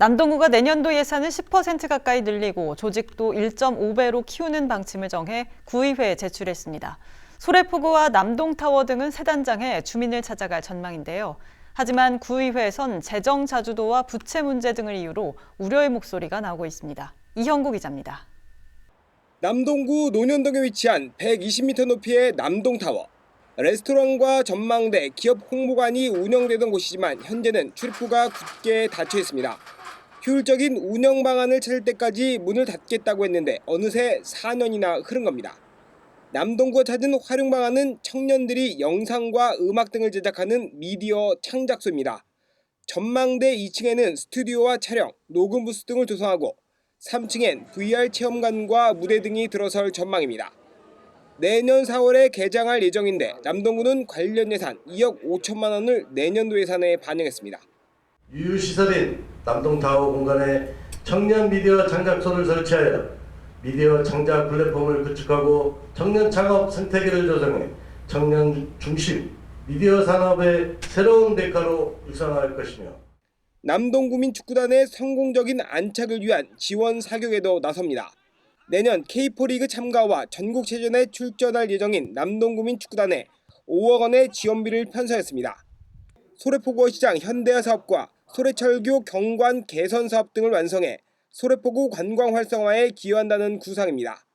남동구가 내년도 예산을 10% 가까이 늘리고 조직도 1.5배로 키우는 방침을 정해 구의회에 제출했습니다. 소래포구와 남동타워 등은 세 단장에 주민을 찾아갈 전망인데요. 하지만 구의회에선 재정 자주도와 부채 문제 등을 이유로 우려의 목소리가 나오고 있습니다. 이형구 기자입니다. 남동구 논현동에 위치한 120m 높이의 남동타워. 레스토랑과 전망대, 기업 홍보관이 운영되던 곳이지만 현재는 출입구가 굳게 닫혀 있습니다. 효율적인 운영 방안을 찾을 때까지 문을 닫겠다고 했는데 어느새 4년이나 흐른 겁니다. 남동구가 찾은 활용 방안은 청년들이 영상과 음악 등을 제작하는 미디어 창작소입니다. 전망대 2층에는 스튜디오와 촬영, 녹음 부스 등을 조성하고 3층엔 VR 체험관과 무대 등이 들어설 전망입니다. 내년 4월에 개장할 예정인데 남동구는 관련 예산 2억 5천만 원을 내년도 예산에 반영했습니다. 유휴시설인 남동타워 공간에 청년 미디어 창작소를 설치하여 미디어 창작 플랫폼을 구축하고 청년 창업 생태계를 조성해 청년 중심 미디어 산업의 새로운 대가로 육성할 것이며 남동구민 축구단의 성공적인 안착을 위한 지원 사격에도 나섭니다. 내년 K4리그 참가와 전국체전에 출전할 예정인 남동구민 축구단에 5억 원의 지원비를 편성했습니다. 소래포구 시장 현대화 사업과 소래철교 경관 개선 사업 등을 완성해 소래포구 관광 활성화에 기여한다는 구상입니다.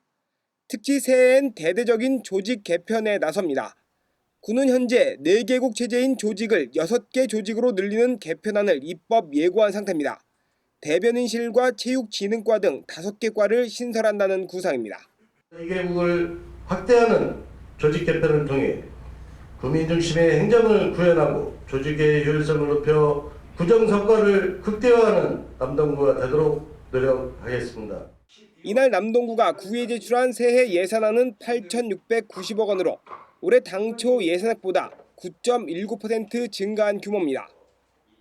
특히 새해엔 대대적인 조직 개편에 나섭니다. 군은 현재 4개국 체제인 조직을 6개 조직으로 늘리는 개편안을 입법 예고한 상태입니다. 대변인실과 체육진흥과 등 5개 과를 신설한다는 구상입니다. 이개국을 확대하는 조직 개편을 통해 구민 중심의 행정을 구현하고 조직의 효율성을 높여 구정 성과를 극대화하는 남동구가 되도록 노력하겠습니다. 이날 남동구가 구에 제출한 새해 예산안은 8,690억 원으로 올해 당초 예산액보다 9.19% 증가한 규모입니다.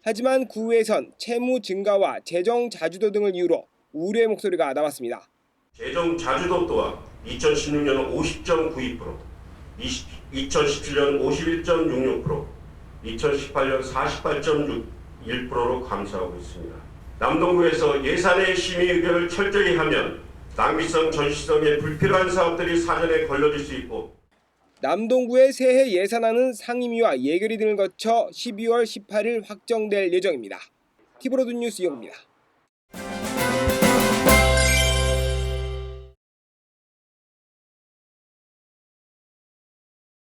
하지만 구에선 채무 증가와 재정 자주도 등을 이유로 우려의 목소리가 나왔습니다. 재정 자주도 또한 2016년 50.92%, 2017년 51.66%, 2018년 48.61%로 감소하고 있습니다. 남동구에서 예산의 심의 의결을 철저히 하면 낭비성, 전시성에 불필요한 사업들이 사전에 걸러질 수 있고 남동구의 새해 예산안은 상임위와 예결위 등을 거쳐 12월 18일 확정될 예정입니다. 티브로드 뉴스 이용입니다.